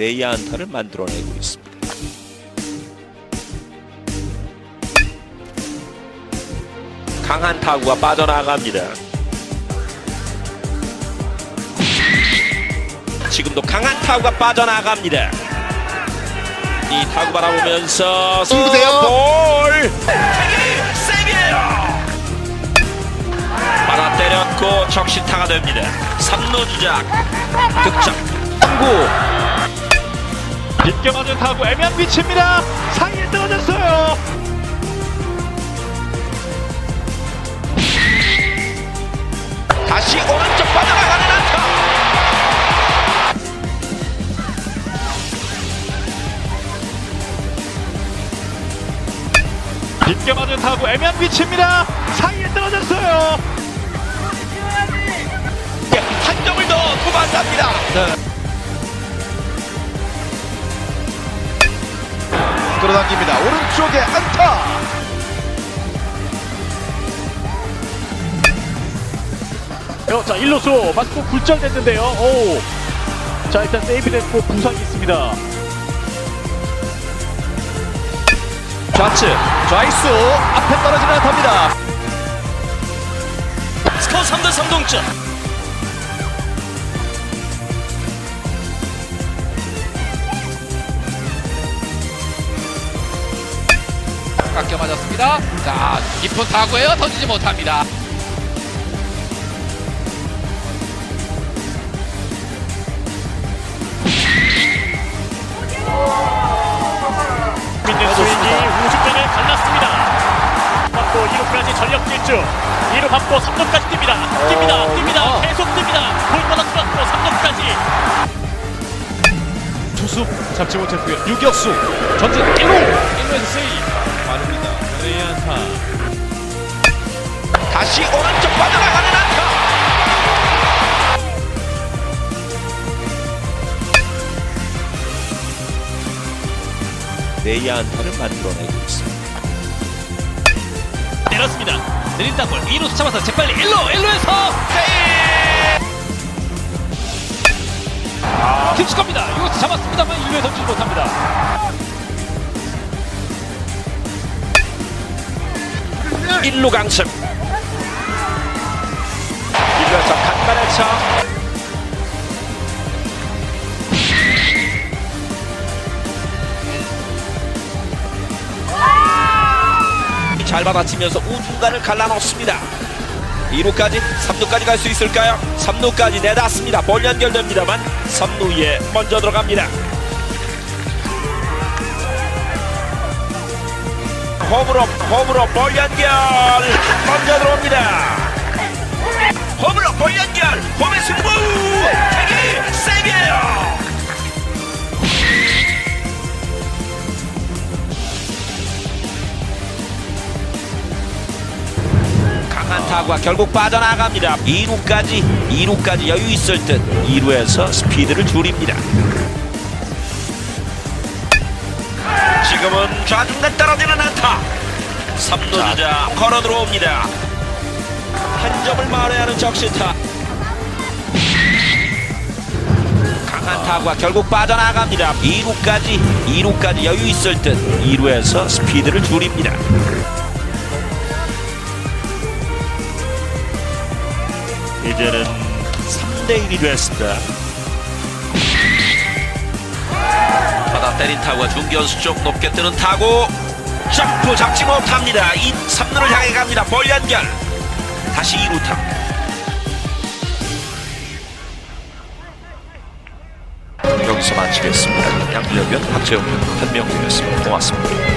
내야 안타를 만들어내고 있습니다. 강한 타구가 빠져나갑니다. 지금도 강한 타구가 빠져나갑니다. 이 타구 바라보면서. 볼. 받아 때렸고 적시타가 됩니다. 3루 주작 득점 3구 깊게 맞은 타구 애매한 위치입니다. 사이에 떨어졌어요. 다시 오른쪽 빠져나가는 안타 깊게 맞은 타구 애매한 위치입니다. 사이에 떨어졌어요. 한 점을 더 도망갑니다. 끌어당깁니다. 오른쪽에 안타. 어, 자, 1루수 맞고 굴절됐는데요. 오. 자, 일단 세이브 됐고 부상이 있습니다. 좌측 좌익수 앞에 떨어지는 안타입니다. 스코어 3대 3 동점. 맞았습니다. 자, 깊은 타구예요. 던지지 못합니다. 민준 수인이 우중간을 갈랐습니다. 받고 2루까지 전력 질주. 2루 받고 3루까지 뜁니다. 뜁니다. 뜁니다. 계속 뜁니다. 볼 받아 들었고 3루까지. 투수 잡지 못했고요. 유격수 전진 1루. 1루에서 세이. 레이안타. 다시 오른쪽 빠져나가는 안타. 내야 안타를 만들어내고 있습니다. 때렸습니다. 느린 땅볼 2루 잡아서 재빨리 1루 1루에서 깊숙합니다. 이거 잡았습니다만 2루에 던지지 못합니다. 1루 강습. 1루에서 간발의 차. 잘 받아치면서 우중간을 갈라놓습니다. 2루까지, 3루까지 갈 수 있을까요? 3루까지 내놨습니다. 볼 연결됩니다만 3루에 먼저 들어갑니다. 홈으로 홈으로 볼 연결 먼저 들어옵니다. 홈으로 볼 연결 홈의 승부 태기 세이브예요. 강한 타구가 결국 빠져나갑니다. 2루까지 2루까지 여유 있을 듯 2루에서 스피드를 줄입니다. 지금은 좌중간 떨어지는 안타. 3루 주자 걸어 들어옵니다. 한 점을 말해야 하는 적시타. 강한 타구가 결국 빠져나갑니다. 2루까지 2루까지 여유 있을 듯. 2루에서 스피드를 줄입니다. 이제는 3대1이 됐습니다 때린 타구가 중견수 쪽 높게 뜨는 타구. 점프 잡지 못합니다. 이 3루를 향해 갑니다. 볼 연결. 다시 2루 타 여기서 마치겠습니다. 양준혁 박재영 변명드렸습니다. 고맙습니다